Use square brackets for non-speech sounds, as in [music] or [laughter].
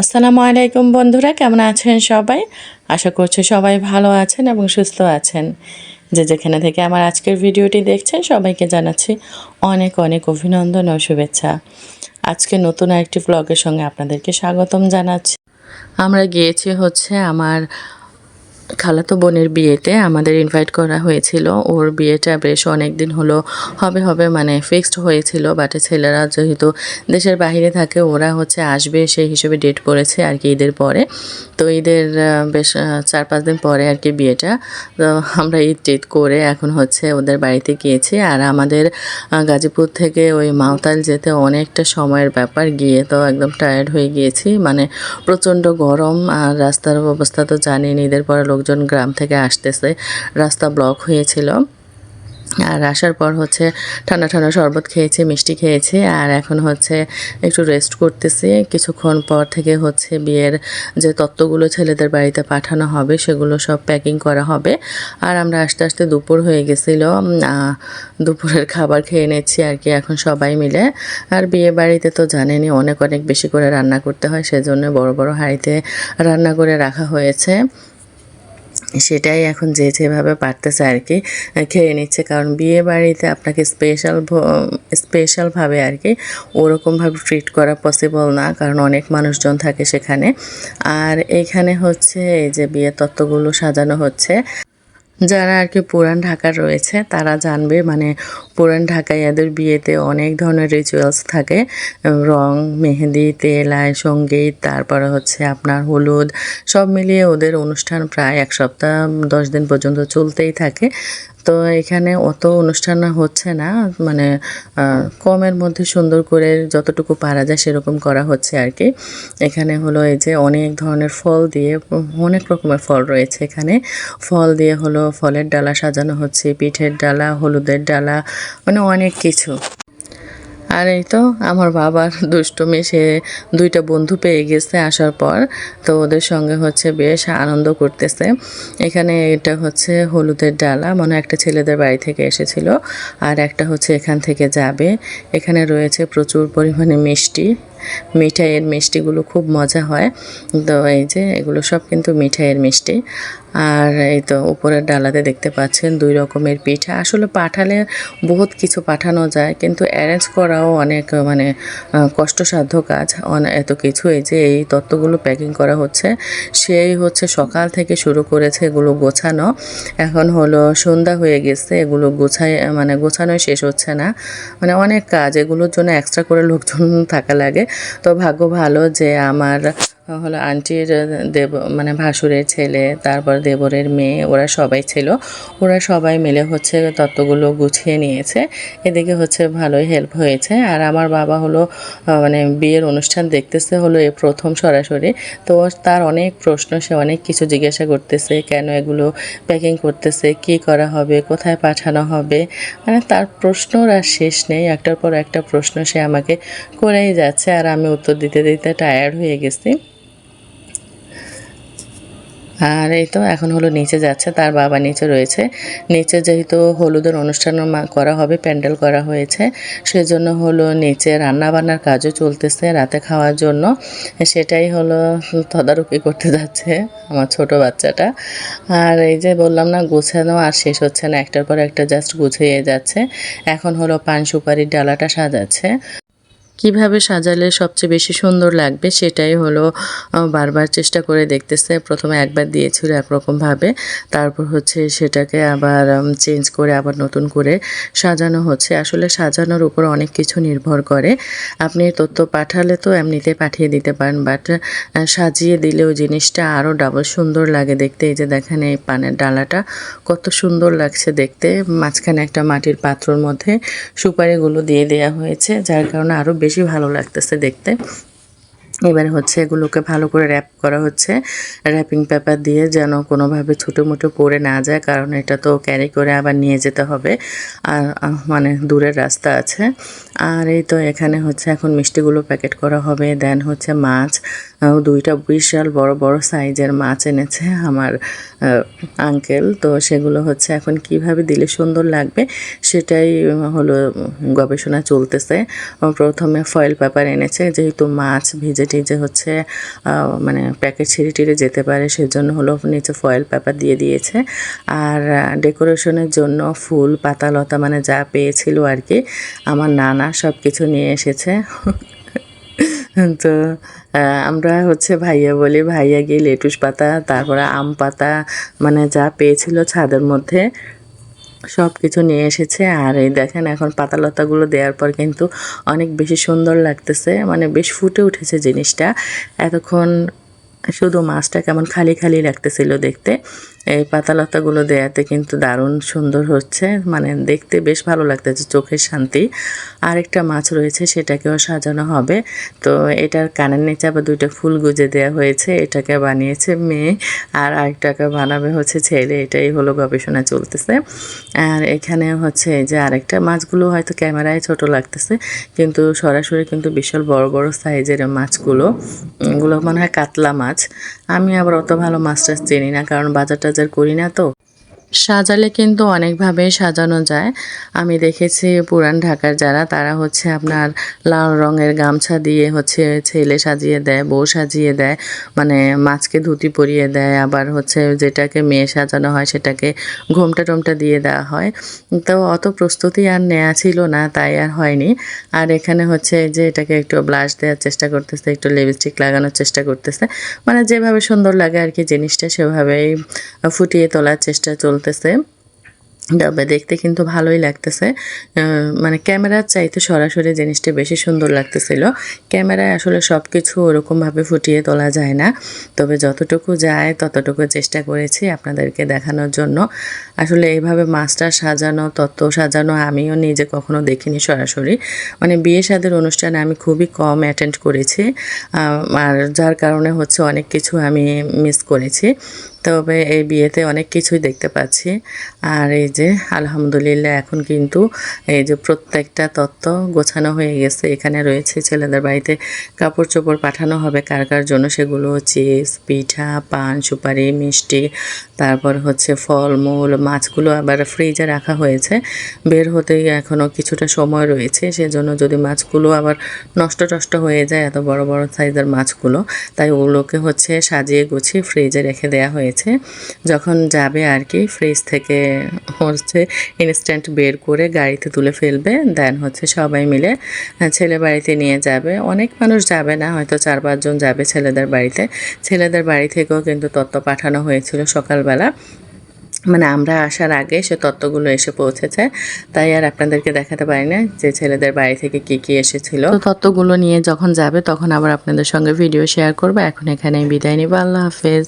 আসসালামু আলাইকুম বন্ধুরা, কেমন আছেন সবাই? আশা করছি সবাই ভালো আছেন এবং সুস্থ আছেন। যে যেখানে থেকে আমার আজকের ভিডিওটি দেখছেন, সবাইকে জানাচ্ছি অনেক অনেক অভিনন্দন ও শুভেচ্ছা। আজকে নতুন একটি ব্লগের সঙ্গে আপনাদেরকে স্বাগতম জানাচ্ছি। আমরা গিয়েছি হচ্ছে আমার খালাতো বোনের বিয়েতে আমাদের ইনভাইট করা হয়েছিল। ওর বিয়েটা বেশ অনেক দিন হলো, হবে হবে মানে ফিক্সড হয়েছিল বাট ছেলেরা যেহেতু দেশের বাইরে থাকে, ওরা হচ্ছে আসবে সেই হিসেবে ডেট করেছে আর কি ঈদের পরে। তো ঈদের বেশ চার পাঁচ দিন পরে আর কি বিয়েটা। তো আমরা ঈদ টিদ করে এখন হচ্ছে ওদের বাড়িতে গিয়েছি। আর আমাদের গাজীপুর থেকে ওই মাওতাল যেতে অনেকটা সময়ের ব্যাপার। গিয়ে তো একদম টায়ার্ড হয়ে গিয়েছি। মানে প্রচণ্ড গরম আর রাস্তার অবস্থা তো জানেন ঈদের পরে লোকজন গ্রাম থেকে আসতেছে। রাস্তা ব্লক হয়েছিল। আর আসার পর হচ্ছে ঠান্ডা ঠান্ডা শরবত খেয়েছি, মিষ্টি খেয়েছি, আর এখন হচ্ছে একটু রেস্ট করতেছি। কিছুক্ষণ পর থেকে হচ্ছে বিয়ের যে তত্ত্বগুলো ছেলেদের বাড়িতে পাঠানো হবে, সেগুলো সব প্যাকিং করা হবে। আর আমরা আস্তে আস্তে দুপুর হয়ে গেছিল। দুপুরের খাবার খেয়ে নিচ্ছি আর কি এখন সবাই মিলে। আর বিয়ে বাড়িতে তো জানেনই, অনেক অনেক বেশি করে রান্না করতে হয়, সেজন্য বড় বড় হাঁড়িতে রান্না করে রাখা হয়েছে। সেটাই এখন যে যেভাবে পারতেছে আর কি খেয়ে নিচ্ছে। কারণ বিয়ে বাড়িতে আপনাকে স্পেশাল স্পেশালভাবে আর কি ওরকমভাবে ট্রিট করা পসিবল না, কারণ অনেক মানুষজন থাকে সেখানে। আর এখানে হচ্ছে এই যে বিয়ের তত্ত্বগুলো সাজানো হচ্ছে। যারা আর কি পুরান ঢাকার রয়েছে, তারা জানবে মানে পুরান ঢাকায় এদের বিয়েতে অনেক ধরনের রিচুয়ালস থাকে। রং, মেহেদি তেলাই সংগীত, তারপরে হচ্ছে আপনার হলুদ, সব মিলিয়ে ওদের অনুষ্ঠান প্রায় এক সপ্তাহ, দশ দিন পর্যন্ত চলতেই থাকে। তো এখানে অত অনুষ্ঠান হচ্ছে না। মানে কমের মধ্যে সুন্দর করে যতটুকু পারা যায় সেরকম করা হচ্ছে আর কি। এখানে হলো এই যে অনেক ধরনের ফল দিয়ে, অনেক রকমের ফল রয়েছে এখানে। ফল দিয়ে হলো ফলের ডালা সাজানো হচ্ছে, পিঠের ডালা, হলুদের ডালা মানে অনেক কিছু। আর এই তো আমার বাবার দুষ্টুমি, সে দুইটা বন্ধু পেয়ে গেছে আসার পর, তো ওদের সঙ্গে হচ্ছে বেশ আনন্দ করতেছে। এখানে এটা হচ্ছে হলুদের ডালা, মনে একটা ছেলেদের বাড়ি থেকে এসেছিল, আর একটা হচ্ছে এখান থেকে যাবে। এখানে রয়েছে প্রচুর পরিমাণে মিষ্টি, মিঠাইয়ের মিষ্টিগুলো খুব মজা হয়। তো এই যে এগুলো সব কিন্তু মিঠাইয়ের মিষ্টি। আর এই তো উপরের ডালাতে দেখতে পাচ্ছেন দুই রকমের পিঠা। আসলে পাঠালে বহুত কিছু পাঠানো যায়, কিন্তু অ্যারেঞ্জ করাও অনেক মানে কষ্টসাধ্য কাজ। এত কিছু, এই যে এই তত্ত্বগুলো প্যাকিং করা হচ্ছে, সেই হচ্ছে সকাল থেকে শুরু করেছে এগুলো গোছানো। এখন হলো সন্ধ্যা হয়ে গেছে, এগুলো গোছায় মানে গোছানোই শেষ হচ্ছে না। মানে অনেক কাজ, এগুলোর জন্য এক্সট্রা করে লোকজন থাকা লাগে। তো ভাগ্য ভালো যে আমার হলো আন্টির দেব মানে ভাসুরের ছেলে, তারপর দেবরের মেয়ে, ওরা সবাই ছিল। ওরা সবাই মিলে হচ্ছে তত্ত্বগুলো গুছিয়ে নিয়েছে। এদিকে হচ্ছে ভালোই হেল্প হয়েছে। আর আমার বাবা হলো মানে বিয়ের অনুষ্ঠান দেখতেছে হলো এ প্রথম সরাসরি। তো তার অনেক প্রশ্ন, সে অনেক কিছু জিজ্ঞাসা করতেছে, কেন এগুলো প্যাকিং করতেছে, কি করা হবে, কোথায় পাঠানো হবে? মানে তার প্রশ্নর আর শেষ নেই। একটার পর একটা প্রশ্ন সে আমাকে করেই যাচ্ছে। আর আমি উত্তর দিতে দিতে টায়ার্ড হয়ে গেছি। আর এই তো এখন হলো নিচে যাচ্ছে, তার বাবা নিচে রয়েছে। নিচে যেহেতু হলুদের অনুষ্ঠান করা হবে, প্যান্ডেল করা হয়েছে, সেজন্য হলো নিচে রান্না বান্নার কাজও চলতেছে রাতে খাওয়ার জন্য। সেটাই হলো তদারকি করতে যাচ্ছে আমার ছোট বাচ্চাটা। আর এই যে বললাম না, গুছানো আর শেষ হচ্ছে না, একটার পর একটা জাস্ট গুছিয়ে যাচ্ছে। এখন হলো পান সুপারির ডালাটা সাজাচ্ছে। কীভাবে সাজালে সবচেয়ে বেশি সুন্দর লাগবে সেটাই হলো বারবার চেষ্টা করে দেখতেছে। প্রথমে একবার দিয়েছিল একরকমভাবে, তারপর হচ্ছে সেটাকে আবার চেঞ্জ করে আবার নতুন করে সাজানো হচ্ছে। আসলে সাজানোর উপর অনেক কিছু নির্ভর করে। আপনি তথ্য পাঠালে তো এমনিতে পাঠিয়ে দিতে পারেন বাট সাজিয়ে দিলে ওই জিনিসটা আরও ডাবল সুন্দর লাগে দেখতে। এই যে দেখেন এই পানের ডালাটা, কত সুন্দর লাগছে দেখতে। মাঝখানে একটা মাটির পাত্রর মধ্যে সুপারিগুলো দিয়ে দেওয়া হয়েছে, যার কারণে আরও বেশি ভালো লাগতেছে দেখতে। এবারে হচ্ছে এগুলোকে ভালো করে র্যাপ করা হচ্ছে। র্যাপিং পেপার দিয়ে যেন কোনোভাবে ছোটো মোটো পড়ে না যায়, কারণ এটা তো ক্যারি করে আবার নিয়ে যেতে হবে। আর মানে দূরের রাস্তা আছে। আর এই তো এখানে হচ্ছে এখন মিষ্টিগুলো প্যাকেট করা হবে। দেন হচ্ছে মাছ। দুইটা বিশাল বড় বড় সাইজের মাছ এনেছে আমার আঙ্কেল তো সেগুলো হচ্ছে এখন কীভাবে দিলে সুন্দর লাগবে সেটাই হলো গবেষণা চলতেছে। প্রথমে ফয়েল পেপার এনেছে, যেহেতু মাছ ভেজে মাটি যে হচ্ছে মানে প্যাকেট ছিঁড়ে টিড়ে যেতে পারে, সেজন্য হলো নিচে ফয়েল পেপার দিয়ে দিয়েছে। আর ডেকোরেশনের জন্য ফুল পাতা লতা মানে যা পেয়েছিল আর কি, আমার নানা সব কিছু নিয়ে এসেছে। [laughs] তো আমরা হচ্ছে ভাইয়া বলি, ভাইয়া গিয়ে লেটুস পাতা, তারপরে আম পাতা মানে যা পেয়েছিল ছাদের মধ্যে সব কিছু নিয়ে এসেছে। আর এই দেখেন, এখন পাতালতাগুলো দেওয়ার পর কিন্তু অনেক বেশি সুন্দর লাগতেছে। মানে বেশ ফুটে উঠেছে জিনিসটা। এতক্ষণ শুধু মাছটা কেমন খালি খালি লাগতেছিল দেখতে। এই পাতালতাগুলো দেয়াতে কিন্তু দারুণ সুন্দর হচ্ছে। মানে দেখতে বেশ ভালো লাগতেছে, চোখের শান্তি। আরেকটা মাছ রয়েছে, সেটাকেও সাজানো হবে। তো এটার কানের নিচে আবার দুইটা ফুল গুজে দেওয়া হয়েছে, এটাকে বানিয়েছে মেয়ে, আর আরেকটাকে বানাবে হচ্ছে ছেলে। এটাই হলো গবেষণা চলতেছে। আর এখানে হচ্ছে যে আরেকটা মাছগুলো হয়তো ক্যামেরায় ছোট লাগতেছে, কিন্তু সরাসরি কিন্তু বিশাল বড় বড় সাইজের মাছগুলো। এগুলো মনে হয় কাতলা মাছ। আমি আবার অত ভালো মাছ টাছ চিনি না, কারণ বাজার টাজার করি না তো। সাজালে কিন্তু অনেকভাবে সাজানো যায়। আমি দেখেছি পুরান ঢাকার যারা, তারা হচ্ছে আপনার লাল রঙের গামছা দিয়ে হচ্ছে ছেলে সাজিয়ে দেয়, বউ সাজিয়ে দেয় মানে মাছকে ধুতি পরিয়ে দেয়, আবার হচ্ছে যেটাকে মেয়ে সাজানো হয় সেটাকে ঘোমটা টোমটা দিয়ে দেওয়া হয়। তো অত প্রস্তুতি আর নেওয়া ছিল না, তাই আর হয়নি। আর এখানে হচ্ছে যে এটাকে একটু ব্লাশ দেওয়ার চেষ্টা করতেছে, একটু লিপস্টিক লাগানোর চেষ্টা করতেছে। মানে যেভাবে সুন্দর লাগে আর কি জিনিসটা, সেভাবেই ফুটিয়ে তোলার চেষ্টা চলতেছে তবে দেখতে কিন্তু ভালোই লাগতেছে। মানে ক্যামেরার চাইতে সরাসরি জিনিসটা বেশি সুন্দর লাগতেছিল। ক্যামেরায় আসলে সব কিছু ওরকমভাবে ফুটিয়ে তোলা যায় না। তবে যতটুকু যায়, ততটুকু চেষ্টা করেছি আপনাদেরকে দেখানোর জন্য। আসলে এইভাবে মাছটা সাজানো, তত্ত্ব সাজানো আমিও নিজে কখনো দেখিনি সরাসরি। মানে বিয়ে শাদের অনুষ্ঠানে আমি খুবই কম অ্যাটেন্ড করেছি। আর যার কারণে হচ্ছে অনেক কিছু আমি মিস করেছি। তবে এই বিয়েতে অনেক কিছুই দেখতে পাচ্ছি। আর এই যে, আলহামদুলিল্লাহ এখন কিন্তু এই যে প্রত্যেকটা তত্ত্ব গোছানো হয়ে গেছে। এখানে রয়েছে ছেলেদের বাড়িতে কাপড় চোপড় পাঠানো হবে, কার কার জন্য সেগুলো চিপস, পিঠা, পান, সুপারি, মিষ্টি, তারপর হচ্ছে ফলমূল, মাছগুলো আবার ফ্রিজে রাখা হয়েছে। বের হতেই এখনও কিছুটা সময় রয়েছে, সেজন্য যদি মাছগুলো আবার নষ্ট টষ্ট হয়ে যায়, এত বড় বড় সাইজের মাছগুলো, তাই ওগুলোকে হচ্ছে সাজিয়ে গুছিয়ে ফ্রিজে রেখে দেওয়া হয়েছে। যখন যাবে আর কি ফ্রিজ থেকে হচ্ছে ইনস্ট্যান্ট বের করে গাড়িতে তুলে ফেলবে দেন হচ্ছে সবাই মিলে ছেলে বাড়িতে নিয়ে যাবে। অনেক মানুষ যাবে না, হয়তো চার পাঁচজন যাবে ছেলেদের বাড়িতে। ছেলেদের বাড়ি থেকেও কিন্তু তত্ত্ব পাঠানো হয়েছিল সকালবেলা। মানে আমরা আসার আগে সে তত্ত্বগুলো এসে পৌঁছেছে। তাই আর আপনাদেরকে দেখাতে পারি না যে ছেলেদের বাড়ি থেকে কি কি এসেছিল। তো তত্ত্বগুলো নিয়ে যখন যাবে, তখন আবার আপনাদের সঙ্গে ভিডিও শেয়ার করব। এখন এখানে বিদায় নিব। আল্লাহ হাফেজ।